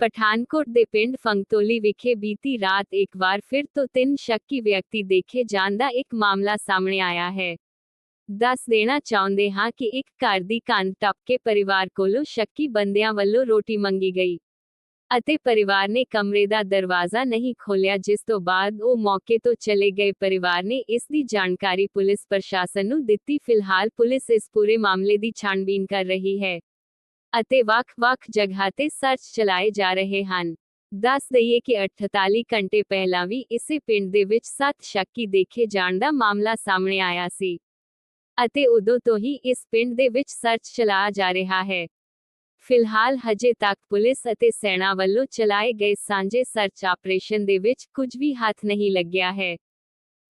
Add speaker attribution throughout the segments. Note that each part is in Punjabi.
Speaker 1: ਪਠਾਨਕੋਟ ਦੇ ਪਿੰਡ ਫੰਗਤੋਲੀ ਵਿਖੇ ਬੀਤੀ ਰਾਤ ਇੱਕ ਵਾਰ ਫਿਰ ਤੋਂ ਤਿੰਨ ਸ਼ੱਕੀ ਵਿਅਕਤੀ ਦੇਖੇ ਜਾਣ ਦਾ ਇੱਕ ਮਾਮਲਾ ਸਾਹਮਣੇ ਆਇਆ ਹੈ। ਦੱਸ ਦੇਣਾ ਚਾਹੁੰਦੇ ਹਾਂ ਕਿ ਇੱਕ ਘਰ ਦੀ ਕੰਧ ਟੱਪ ਕੇ ਪਰਿਵਾਰ ਕੋਲੋਂ ਸ਼ੱਕੀ ਬੰਦਿਆਂ ਵੱਲੋਂ ਰੋਟੀ ਮੰਗੀ ਗਈ ਅਤੇ ਪਰਿਵਾਰ ਨੇ ਕਮਰੇ ਦਾ ਦਰਵਾਜ਼ਾ ਨਹੀਂ ਖੋਲਿਆ ਜਿਸ ਤੋਂ ਬਾਅਦ ਉਹ ਮੌਕੇ ਤੋਂ ਚਲੇ ਗਏ। ਪਰਿਵਾਰ ਨੇ ਇਸ ਦੀ ਜਾਣਕਾਰੀ ਪੁਲਿਸ ਪ੍ਰਸ਼ਾਸਨ ਨੂੰ ਦਿੱਤੀ। ਫਿਲਹਾਲ ਪੁਲਿਸ ਇਸ ਪੂਰੇ ਮਾਮਲੇ ਦੀ ਛਾਣਬੀਨ ਕਰ ਰਹੀ ਹੈ। ਅਤੇ ਵੱਖ-ਵੱਖ ਜਗ੍ਹਾ ਤੇ ਸਰਚ ਚਲਾਏ ਜਾ ਰਹੇ ਹਨ। ਦੱਸ ਦਈਏ ਕਿ 48 ਘੰਟੇ ਪਹਿਲਾਂ ਵੀ ਇਸੇ ਪਿੰਡ ਦੇ ਵਿੱਚ ਸੱਤ ਸ਼ੱਕੀ ਦੇਖੇ ਜਾਣ ਦਾ ਮਾਮਲਾ ਸਾਹਮਣੇ ਆਇਆ ਸੀ। ਅਤੇ ਉਦੋਂ ਤੋਂ ਹੀ ਇਸ ਪਿੰਡ ਦੇ ਵਿੱਚ ਸਰਚ ਚਲਾਇਆ ਜਾ ਰਿਹਾ ਹੈ। ਫਿਲਹਾਲ ਹਜੇ ਤੱਕ ਪੁਲਿਸ ਅਤੇ ਸੈਨਾ ਵੱਲੋਂ ਚਲਾਏ ਗਏ ਸਾਂਝੇ ਸਰਚ ਆਪਰੇਸ਼ਨ ਦੇ ਵਿੱਚ ਕੁਝ ਵੀ ਹੱਥ ਨਹੀਂ ਲੱਗਿਆ ਹੈ।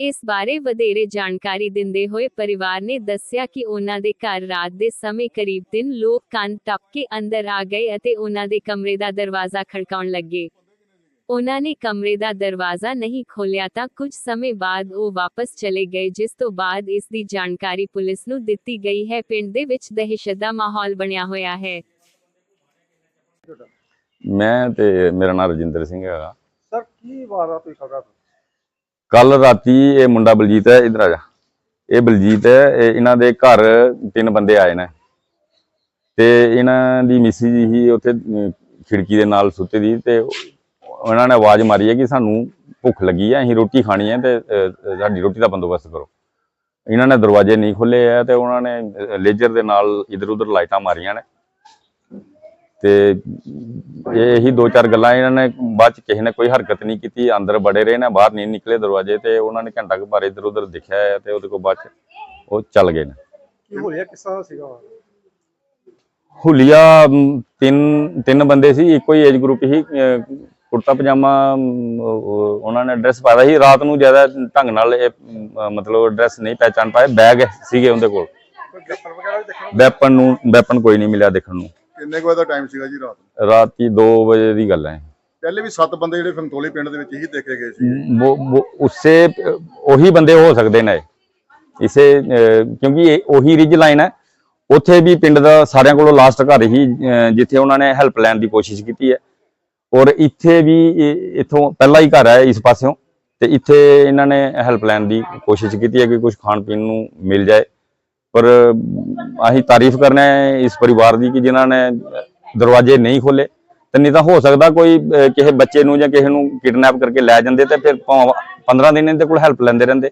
Speaker 1: ਇਸ ਬਾਰੇ ਵਧੇਰੇ ਜਾਣਕਾਰੀ ਦਿੰਦੇ ਹੋਏ ਪਰਿਵਾਰ ਨੇ ਦੱਸਿਆ ਕਿ ਉਹਨਾਂ ਦੇ ਘਰ ਰਾਤ ਦੇ ਸਮੇਂ ਕਰੀਬ ਤਿੰਨ ਲੋਕ ਕੰਧ ਟੱਪ ਕੇ ਅੰਦਰ ਆ ਗਏ ਅਤੇ ਉਹਨਾਂ ਦੇ ਕਮਰੇ ਦਾ ਦਰਵਾਜ਼ਾ ਖੜਕਾਉਣ ਲੱਗੇ। ਉਹਨਾਂ ਨੇ ਕਮਰੇ ਦਾ ਦਰਵਾਜ਼ਾ ਨਹੀਂ ਖੋਲ੍ਹਿਆ ਤਾਂ ਕੁਝ ਸਮੇਂ ਬਾਅਦ ਉਹ ਵਾਪਸ ਚਲੇ ਗਏ ਜਿਸ ਤੋਂ ਬਾਅਦ ਇਸ ਦੀ ਜਾਣਕਾਰੀ ਪੁਲਿਸ ਨੂੰ ਦਿੱਤੀ ਗਈ ਹੈ। ਪਿੰਡ ਦੇ ਵਿੱਚ ਦਹਿਸ਼ਤ ਦਾ ਮਾਹੌਲ ਬਣਿਆ ਹੋਇਆ ਹੈ।
Speaker 2: ਮੈਂ ਤੇ ਮੇਰਾ ਨਾਮ ਰਜਿੰਦਰ ਸਿੰਘ ਹੈਗਾ।
Speaker 3: ਸਰ ਕੀ ਵਾਰਦਾਤ ਹੋਈ ਖਬਰ
Speaker 2: ਕੱਲ ਰਾਤੀ ਇਹ ਮੁੰਡਾ ਬਲਜੀਤ ਹੈ, ਇਧਰ ਆ ਜਾ। ਇਹ ਬਲਜੀਤ ਹੈ, ਇਹ ਇਹਨਾਂ ਦੇ ਘਰ ਤਿੰਨ ਬੰਦੇ ਆਏ ਨੇ। ਤੇ ਇਹਨਾਂ ਦੀ ਮਿਸੀ ਜੀ ਹੀ ਉੱਥੇ ਖਿੜਕੀ ਦੇ ਨਾਲ ਸੁੱਤੇ ਦੀ ਤੇ ਉਹਨਾਂ ਨੇ ਆਵਾਜ਼ ਮਾਰੀ ਹੈ ਕਿ ਸਾਨੂੰ ਭੁੱਖ ਲੱਗੀ ਹੈ, ਅਸੀਂ ਰੋਟੀ ਖਾਣੀ ਹੈ ਤੇ ਸਾਡੀ ਰੋਟੀ ਦਾ ਬੰਦੋਬਸਤ ਕਰੋ। ਇਹਨਾਂ ਨੇ ਦਰਵਾਜ਼ੇ ਨਹੀਂ ਖੋਲੇ ਆ ਤੇ ਉਹਨਾਂ ਨੇ ਲੇਜ਼ਰ ਦੇ ਨਾਲ ਇਧਰ ਉਧਰ ਲਾਈਟਾਂ ਮਾਰੀਆਂ ਨੇ। ਤੇ ਇਹ ਦੋ ਚਾਰ ਗੱਲਾਂ ਇਹਨਾਂ ਨੇ ਬਾਅਦ ਚ ਕਿਸੇ ਨੇ ਕੋਈ ਹਰਕਤ ਨਹੀਂ ਕੀਤੀ ਅੰਦਰ ਬੜੇ ਰਹੇ ਨੇ ਬਾਹਰ ਨਹੀਂ ਨਿਕਲੇ ਦਰਵਾਜ਼ੇ ਤੇ ਉਹਨਾਂ ਨੇ ਘੰਟਾ ਕੁ ਬਾਅਦ ਇੱਧਰ ਉੱਧਰ ਦੇਖਿਆ ਹੈ ਤੇ ਉਹਦੇ ਕੋਲ ਬਾਅਦ ਚ ਉਹ ਚੱਲ ਗਏ ਨੇ।
Speaker 3: ਕੀ ਹੋਇਆ ਕਿਸ ਸੀਗਾ?
Speaker 2: ਹੁਲੀਆ ਤਿੰਨ ਤਿੰਨ ਬੰਦੇ ਸੀ ਇੱਕੋ ਹੀ ਏਜ ਗਰੁੱਪ ਸੀ ਅਹ, ਕੁੜਤਾ ਪਜਾਮਾ ਉਹਨਾਂ ਨੇ ਐਡਰੈਸ ਪਾਇਆ ਸੀ ਰਾਤ ਨੂੰ ਜ਼ਿਆਦਾ ਢੰਗ ਨਾਲ ਇਹ ਮਤਲਬ ਐਡਰੈਸ ਨਹੀਂ ਪਹਿਚਾਨ ਪਾਏ ਬੈਗ ਸੀਗੇ ਉਹਦੇ ਕੋਲ।
Speaker 3: ਕੋਈ ਗੱਪਰ ਵਗੈਰਾ ਵੀ ਦੇਖਣ ਨੂੰ
Speaker 2: ਵੈਪਨ ਨੂੰ ਵੈਪਨ ਕੋਈ ਨਹੀਂ ਮਿਲਿਆ ਦੇਖਣ ਨੂੰ।
Speaker 4: ਕਿੰਨੇ ਕੁ ਵਜੇ ਦਾ ਟਾਈਮ ਸੀਗਾ ਜੀ ਰਾਤ ਨੂੰ?
Speaker 2: ਰਾਤੀ 2 ਵਜੇ ਦੀ ਗੱਲ ਹੈ।
Speaker 4: ਪਹਿਲੇ ਵੀ ਸੱਤ ਬੰਦੇ ਜਿਹੜੇ ਫੰਤੋਲੀ ਪਿੰਡ ਦੇ ਵਿੱਚ ਹੀ ਦੇਖੇ ਗਏ ਸੀ।
Speaker 2: ਉਸੇ ਉਹੀ ਬੰਦੇ ਹੋ ਸਕਦੇ ਨੇ। ਇਸੇ ਕਿਉਂਕਿ ਇਹ ਉਹੀ ਰਿਜ ਲਾਈਨ ਹੈ। ਉੱਥੇ ਵੀ ਪਿੰਡ ਦਾ ਸਾਰਿਆਂ ਕੋਲੋਂ ਲਾਸਟ ਘਰ ਹੀ ਜਿੱਥੇ ਉਹਨਾਂ ਨੇ ਹੈਲਪ ਲੈਣ ਦੀ ਕੋਸ਼ਿਸ਼ ਕੀਤੀ ਹੈ। ਔਰ ਇੱਥੇ ਵੀ ਇੱਥੋਂ ਪਹਿਲਾ ਹੀ ਘਰ ਹੈ ਇਸ ਪਾਸਿਓਂ। ਤੇ ਇੱਥੇ ਇਹਨਾਂ ਨੇ ਹੈਲਪ ਲੈਣ ਦੀ ਕੋਸ਼ਿਸ਼ ਕੀਤੀ ਹੈ ਕਿ ਕੁਝ ਖਾਣ ਪੀਣ ਨੂੰ ਮਿਲ ਜਾਏ। ਪਰ ਅਸੀਂ ਤਾਰੀਫ ਕਰਨਾ ਹੈ ਇਸ ਪਰਿਵਾਰ ਦੀ ਕਿ ਜਿਨ੍ਹਾਂ ਨੇ ਦਰਵਾਜ਼ੇ ਨਹੀਂ ਖੋਲੇ ਤੇ ਨਹੀਂ ਤਾਂ ਹੋ ਸਕਦਾ ਕੋਈ ਕਿਸੇ ਬੱਚੇ ਨੂੰ ਜਾਂ ਕਿਸੇ ਨੂੰ ਕਿਡਨੈਪ ਕਰਕੇ ਲੈ ਜਾਂਦੇ ਤੇ ਫਿਰ ਭਾਵੇਂ 15 ਦਿਨ ਇਹਦੇ ਕੋਲ ਹੈਲਪ ਲੈਂਦੇ ਰਹਿੰਦੇ।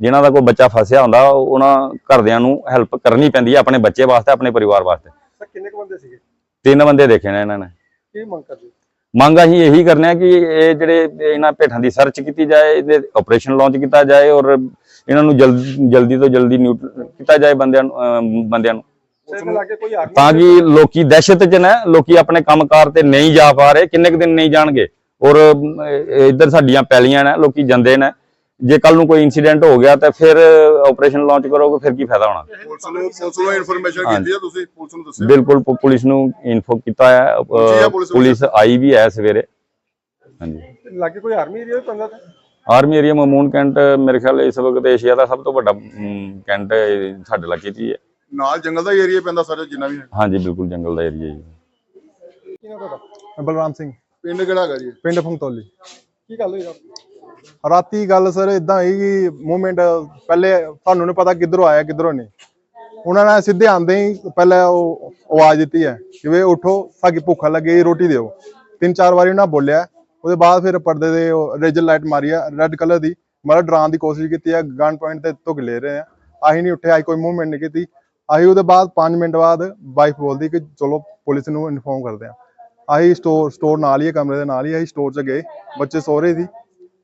Speaker 2: ਜਿਨ੍ਹਾਂ ਦਾ ਕੋਈ ਬੱਚਾ ਫਸਿਆ ਹੁੰਦਾ ਉਹਨਾਂ ਘਰਦਿਆਂ ਨੂੰ ਹੈਲਪ ਕਰਨੀ ਪੈਂਦੀ ਹੈ ਆਪਣੇ ਬੱਚੇ ਵਾਸਤੇ ਆਪਣੇ ਪਰਿਵਾਰ ਵਾਸਤੇ।
Speaker 3: ਸਰ ਕਿੰਨੇ ਕੁ ਬੰਦੇ ਸੀਗੇ?
Speaker 2: ਤਿੰਨ ਬੰਦੇ ਦੇਖੇ ਨੇ ਇਹਨਾਂ ਨੇ।
Speaker 3: ਕੀ ਮੰਗ ਕਰਦੇ?
Speaker 2: ਮੰਗ ਅਸੀਂ ਇਹੀ ਕਰਨੇ ਆ ਕਿ ਇਹ ਜਿਹੜੇ ਇਹਨਾਂ ਭੇਠਾਂ ਦੀ ਸਰਚ ਕੀਤੀ ਜਾਏ ਇਹਦੇ ਆਪਰੇਸ਼ਨ ਲਾਂਚ ਕੀਤਾ ਜਾਏ ਔਰ ਇਹਨਾਂ ਨੂੰ ਜਲਦੀ ਜਲਦੀ ਤੋਂ ਜਲਦੀ ਨਿਊਟਰਲ ਕੀਤਾ ਜਾਏ ਬੰਦਿਆਂ ਨੂੰ ਬੰਦਿਆਂ ਨੂੰ। ਤਾਂ ਕਿ ਲੋਕੀ ਦਹਿਸ਼ਤ 'ਚ ਨੇ ਲੋਕੀ ਆਪਣੇ ਕੰਮਕਾਰ ਤੇ ਨਹੀਂ ਜਾ ਪਾ ਰਹੇ ਕਿੰਨੇ ਕੁ ਦਿਨ ਨਹੀਂ ਜਾਣਗੇ। ਔਰ ਇੱਧਰ ਸਾਡੀਆਂ ਪੈਲੀਆਂ ਨੇ ਲੋਕੀ ਜਾਂਦੇ ਨੇ। ਜੇ ਕੱਲ ਨੂੰ ਕੋਈ ਇਨਸੀਡੈਂਟ ਹੋ ਗਿਆ ਤਾਂ ਫਿਰ ਆਪਰੇਸ਼ਨ ਲਾਂਚ ਕਰੋਗੇ ਫਿਰ ਕੀ ਫਾਇਦਾ ਹੋਣਾ?
Speaker 4: ਪੁਲਿਸ ਨੂੰ ਪੁਲਿਸ ਨੂੰ ਇਨਫੋਰਮੇਸ਼ਨ
Speaker 2: ਹਾਂਜੀ।
Speaker 4: ਕੀਤੀ ਹੈ ਤੁਸੀਂ? ਪੁਲਿਸ ਨੂੰ ਦੱਸਿਆ?
Speaker 2: ਬਿਲਕੁਲ ਪੁਲਿਸ ਨੂੰ ਇਨਫੋ ਕੀਤਾ ਹੈ
Speaker 4: ਪੁਲਿਸ
Speaker 2: ਆਈ ਵੀ ਹੈ ਸਵੇਰੇ। ਹਾਂਜੀ।
Speaker 3: ਲੱਗੇ ਕੋਈ ਆਰਮੀ ਏਰੀਆ ਵੀ ਪੈਂਦਾ ਤੇ?
Speaker 2: ਆਰਮੀ ਏਰੀਆ ਮਮੂਨ ਕੈਂਟ ਮੇਰੇ ਖਿਆਲ ਇਸ ਵਕਤ ਏਸ਼ੀਆ ਦਾ ਸਭ ਤੋਂ ਵੱਡਾ ਕੈਂਟ ਸਾਡੇ ਇਲਾਕੇ 'ਚ ਹੀ
Speaker 4: ਨਾਲ ਜੰਗਲ ਦਾ ਏਰੀਆ ਪੈਂਦਾ ਸਾਰੇ ਜਿੰਨਾ ਵੀ ਹੈ।
Speaker 2: ਹਾਂਜੀ ਬਿਲਕੁਲ ਜੰਗਲ ਦਾ ਏਰੀਆ ਜੀ
Speaker 3: ਕੀ ਨਾ ਤੁਹਾਡਾ?
Speaker 5: ਬਲਰਾਮ ਸਿੰਘ।
Speaker 4: ਪਿੰਡ ਕਿਹੜਾ ਹੈਗਾ ਜੀ?
Speaker 5: ਪਿੰਡ ਫੰਗਤੌਲੀ
Speaker 3: ਕੀ ਗੱਲ ਹੋਈ ਰਾਤੀ
Speaker 5: ਗੱਲ ਸਰ ਇਦਾਂ ਹੋਈ ਕਿ ਮੂਵਮੈਂਟ ਪਹਿਲੇ ਤੁਹਾਨੂੰ ਨਹੀਂ ਪਤਾ ਕਿੱਧਰੋਂ ਆਇਆ, ਕਿੱਧਰੋਂ ਨਹੀਂ। ਉਹਨਾਂ ਨੇ ਸਿੱਧੇ ਆਂਦੇ ਹੀ ਪਹਿਲਾਂ ਉਹ ਆਵਾਜ਼ ਦਿੱਤੀ ਹੈ ਕਿ ਵੇ ਉਠੋ, ਸਾਡੀ ਭੁੱਖ ਲੱਗੀ, ਰੋਟੀ ਦਿਓ। ਤਿੰਨ ਚਾਰ ਵਾਰੀ ਉਹਨਾਂ ਬੋਲਿਆ, ਉਹਦੇ ਬਾਅਦ ਫਿਰ ਪਰਦੇ ਦੇ ਰੇਜਰ ਲਾਈਟ ਮਾਰੀ ਆ, ਰੈੱਡ ਕਲਰ ਦੀ। ਮਤਲਬ ਡਰਾਉਣ ਦੀ ਕੋਸ਼ਿਸ਼ ਕੀਤੀ ਹੈ ਗਨ ਪੁਆਇੰਟ ਤੇ ਧੁੱਕ ਲੈ ਰਹੇ ਆ। ਅਸੀਂ ਨਹੀਂ ਉੱਠੇ, ਅਸੀਂ ਕੋਈ ਮੂਵਮੈਂਟ ਨਹੀਂ ਕੀਤੀ। ਅਸੀਂ ਉਹਦੇ ਬਾਅਦ 5 ਮਿੰਟ ਬਾਅਦ ਵਾਈਫ ਬੋਲਦੀ ਕਿ ਚਲੋ ਪੁਲਿਸ ਨੂੰ ਇਨਫੋਰਮ ਕਰਦੇ ਆ। ਅਸੀਂ ਸਟੋਰ ਸਟੋਰ ਨਾਲ ਹੀ ਹੈ ਕਮਰੇ ਦੇ ਨਾਲ ਹੀ ਅਸੀਂ ਸਟੋਰ 'ਚ ਗਏ। ਬੱਚੇ ਸੋ ਰਹੇ ਸੀ।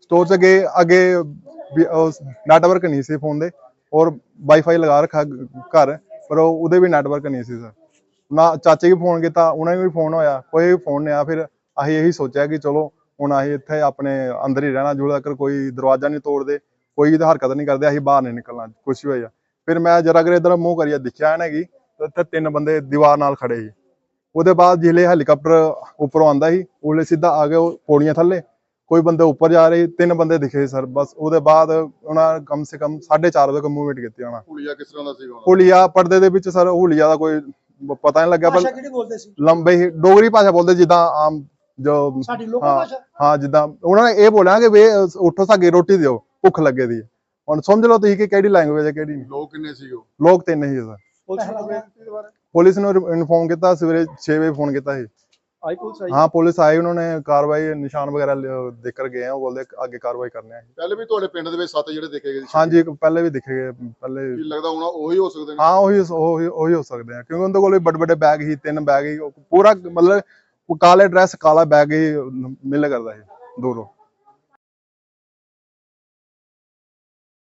Speaker 5: ਸਟੋਰ 'ਚ ਗਏ ਅੱਗੇ ਨੈਟਵਰਕ ਨਹੀਂ ਸੀ ਫੋਨ ਦੇ, ਔਰ ਵਾਈਫਾਈ ਲਗਾ ਰੱਖਾ ਘਰ, ਪਰ ਉਹਦੇ ਵੀ ਨੈਟਵਰਕ ਨਹੀਂ ਸੀ ਸਰ ਨਾ ਚਾਚੇ ਵੀ ਫੋਨ ਕੀਤਾ, ਉਹਨਾਂ ਨੂੰ ਵੀ ਫੋਨ ਹੋਇਆ, ਕੋਈ ਵੀ ਫੋਨ ਨਹੀਂ ਆਇਆ। ਫਿਰ ਅਸੀਂ ਇਹੀ ਸੋਚਿਆ ਕਿ ਚਲੋ, ਹੁਣ ਅਸੀਂ ਇੱਥੇ ਆਪਣੇ ਅੰਦਰ ਹੀ ਰਹਿਣਾ ਜਦੋਂ ਤੱਕ ਕੋਈ ਦਰਵਾਜ਼ਾ ਨਹੀਂ ਤੋੜਦੇ, ਕੋਈ ਵੀ ਹਰਕਤ ਨਹੀਂ ਕਰਦੇ, ਅਸੀਂ ਬਾਹਰ ਨਹੀਂ ਨਿਕਲਣਾ, ਕੁਛ ਵੀ ਹੋਇਆ। ਫਿਰ ਮੈਂ ਜਰਾ ਕਰ ਇਧਰ ਮੂੰਹ ਕਰੀਆ ਦਿਖਿਆ ਨਾ ਕਿ ਇੱਥੇ ਤਿੰਨ ਬੰਦੇ ਦੀਵਾਰ ਨਾਲ ਖੜੇ ਸੀ। ਉਹਦੇ ਬਾਅਦ ਜਿਹੜੇ ਹੈਲੀਕਾਪਟਰ ਉੱਪਰੋਂ ਆਂਦਾ ਸੀ, ਉਹਲੇ ਸਿੱਧਾ ਆ ਗਏ ਉਹ ਪੌੜੀਆਂ ਥੱਲੇ ਕੋਈ ਬੰਦੇ ਉੱਪਰ ਜਾ ਰਹੇ ਤਿੰਨ ਬੰਦੇ ਦਿਖੇ ਸਰ ਬਸ ਉਹਦੇ ਬਾਅਦ ਉਹਨਾਂ ਕਮ ਸੇ ਕਮ 4:30 ਵਜੇ ਮੂਵਮੈਂਟ ਕੀਤੀ ਉਹਨਾਂ
Speaker 4: ਹੁਲੀਆ ਕਿਸ ਤਰ੍ਹਾਂ ਦਾ ਸੀਗਾ
Speaker 5: ਹੁਲੀਆ ਪਰਦੇ ਦੇ ਵਿੱਚ ਸਰ ਹੁਲੀਆ ਦਾ ਕੋਈ ਪਤਾ ਨਹੀਂ ਲੱਗਿਆ ਪਰ
Speaker 3: ਕਿਹੜੀ ਬੋਲਦੇ ਸੀ?
Speaker 5: ਲੰਬੇ ਹੀ ਡੋਗਰੀ ਭਾਸ਼ਾ ਬੋਲਦੇ ਜਿੱਦਾਂ ਆਮ ਜੋ
Speaker 3: ਸਾਡੀ ਲੋਕਲ
Speaker 5: ਹਾਂ
Speaker 3: ਭਾਸ਼ਾ?
Speaker 5: ਹਾਂ ਜਿੱਦਾਂ ਉਹਨਾਂ ਨੇ ਇਹ ਬੋਲਿਆ ਕਿ ਵੇ ਉੱਠੋ ਸਾਡੀ ਰੋਟੀ ਦਿਓ ਭੁੱਖ ਲੱਗੇ ਦੀ। ਹੁਣ ਸਮਝ ਲਓ ਤੁਸੀਂ ਕਿ ਕਿਹੜੀ ਲੈਂਗੁਏਜ ਹੈ ਕਿਹੜੀ ਨਹੀਂ।
Speaker 4: ਲੋਕ ਕਿੰਨੇ ਸੀਗੇ ਉਹ?
Speaker 5: ਲੋਕ ਤਿੰਨ ਹੀ ਸਰ।
Speaker 3: ਪੁਲਿਸ ਨੂੰ
Speaker 5: ਇਨਫੋਰਮ ਕੀਤਾ ਸਵੇਰੇ 6 ਵਜੇ ਫੋਨ ਕੀਤਾ ਸੀ।
Speaker 3: ਆਈ ਪੁਲਿਸ ਆਈ?
Speaker 5: ਹਾਂ ਪੁਲਿਸ ਆਈ ਉਹਨਾਂ ਨੇ ਕਾਰਵਾਈ ਨਿਸ਼ਾਨ ਵਗੈਰਾ ਦੇਖ ਕਰ ਗਏ ਆ ਉਹ ਬੋਲਦੇ ਅੱਗੇ ਕਾਰਵਾਈ ਕਰਨੇ ਆ
Speaker 4: ਪਹਿਲੇ ਵੀ ਤੁਹਾਡੇ ਪਿੰਡ ਦੇ ਵਿੱਚ ਸੱਤ ਜਿਹੜੇ ਦੇਖੇ ਗਏ ਸੀ?
Speaker 5: ਹਾਂਜੀ ਇੱਕ ਪਹਿਲੇ ਵੀ ਦਿਖੇ ਗਏ ਪਹਿਲੇ
Speaker 4: ਕੀ ਲੱਗਦਾ ਹੁਣ ਉਹੀ ਹੋ ਸਕਦੇ ਨੇ?
Speaker 5: ਹਾਂ ਉਹੀ ਉਹੀ ਉਹੀ ਹੋ ਸਕਦੇ ਆ ਕਿਉਂਕਿ ਉਹਦੇ ਕੋਲ ਵੀ ਵੱਡੇ ਵੱਡੇ ਬੈਗ ਹੀ ਤਿੰਨ ਬੈਗ ਹੀ ਪੂਰਾ ਮਤਲਬ ਕਾਲੇ ਡਰੈਸ ਕਾਲਾ ਬੈਗ ਹੀ ਮਿਲ ਕਰਦਾ ਸੀ ਦੂਰੋਂ।